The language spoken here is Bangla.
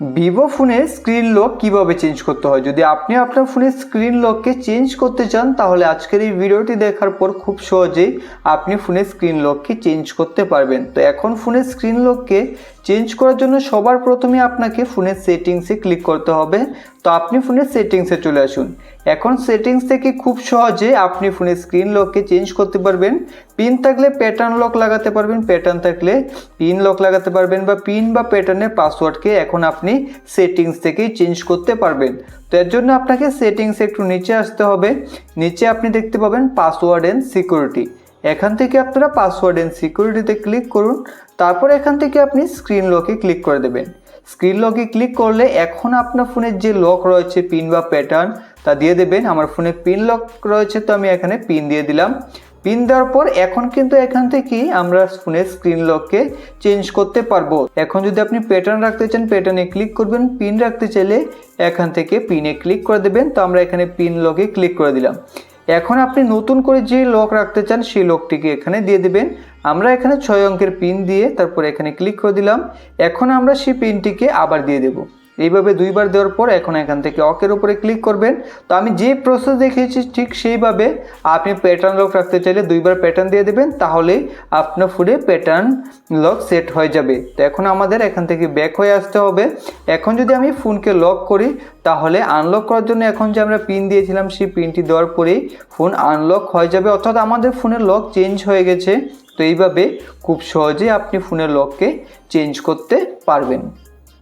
ভিভো ফোনের স্ক্রিন লক কীভাবে চেঞ্জ করতে হয়? যদি আপনি আপনার ফোনের স্ক্রিন লককে চেঞ্জ করতে চান, তাহলে আজকের এই ভিডিওটি দেখার পর খুব সহজেই আপনি ফোনের স্ক্রিন লককে চেঞ্জ করতে পারবেন। তো এখন ফোনের স্ক্রিন লককে চেঞ্জ করার জন্য সবার প্রথমে আপনাকে ফোনের সেটিংসে ক্লিক করতে হবে। তো আপনি ফোনের সেটিংসে চলে আসুন। এখন সেটিংস থেকে খুব সহজে আপনি ফোনের স্ক্রিন লককে চেঞ্জ করতে পারবেন। পিন থাকলে প্যাটার্ন লক লাগাতে পারবেন। প্যাটার্ন থাকলে পিন লক লাগাতে পারবেন বা পিন বা প্যাটার্নের পাসওয়ার্ডকে এখন আপনি সেটিংস থেকেই চেঞ্জ করতে পারবেন। তো এর জন্য আপনাকে সেটিংস একটু নিচে আসতে হবে। নিচে আপনি দেখতে পাবেন পাসওয়ার্ড অ্যান্ড সিকিউরিটি এখান থেকে আপনারা পাসওয়ার্ড অ্যান্ড সিকিউরিটিতে ক্লিক করুন। তারপর এখান থেকে আপনি স্ক্রিন লকে ক্লিক করে দেবেন। স্ক্রিন লকে ক্লিক করলে এখন আপনার ফোনের যে লক রয়েছে পিন বা প্যাটার্ন তা দিয়ে দেবেন। আমার ফোনে পিন লক রয়েছে, তো আমি এখানে পিন দিয়ে দিলাম। পিন দেওয়ার পর এখন কিন্তু এখান থেকেই আমরা ফোনের স্ক্রিন লককে চেঞ্জ করতে পারব। এখন যদি আপনি প্যাটার্ন রাখতে চান প্যাটার্নে ক্লিক করবেন। পিন রাখতে চাইলে এখান থেকে পিনে ক্লিক করে দেবেন। তো আমরা এখানে পিন লকে ক্লিক করে দিলাম। এখন আপনি নতুন করে যে লক রাখতে চান, সেই লকটিকে এখানে দিয়ে দেবেন। আমরা এখানে ছয় অঙ্কের পিন দিয়ে তারপর এখানে ক্লিক করে দিলাম। এখন আমরা সেই পিনটিকে আবার দিয়ে দেবো। এইভাবে দুইবার দেওয়ার পর এখন এখান থেকে অকের উপরে ক্লিক করবেন। তো আমি যে প্রসেস দেখিয়েছি, ঠিক সেইভাবে আপনি প্যাটার্ন লক রাখতে চাইলে দুইবার প্যাটার্ন দিয়ে দেবেন, তাহলে আপনার ফুডে প্যাটার্ন লক সেট হয়ে যাবে। তো এখন আমাদের এখান থেকে ব্যাক হয়ে আসতে হবে। এখন যদি আমি ফোনকে লক করি, তাহলে আনলক করার জন্য এখন যে আমরা পিন দিয়েছিলাম, সেই পিনটি দেওয়ার পরেই ফোন আনলক হয়ে যাবে। অর্থাৎ আমাদের ফোনের লক চেঞ্জ হয়ে গেছে। তো এইভাবে খুব সহজেই আপনি ফোনের লককে চেঞ্জ করতে পারবেন।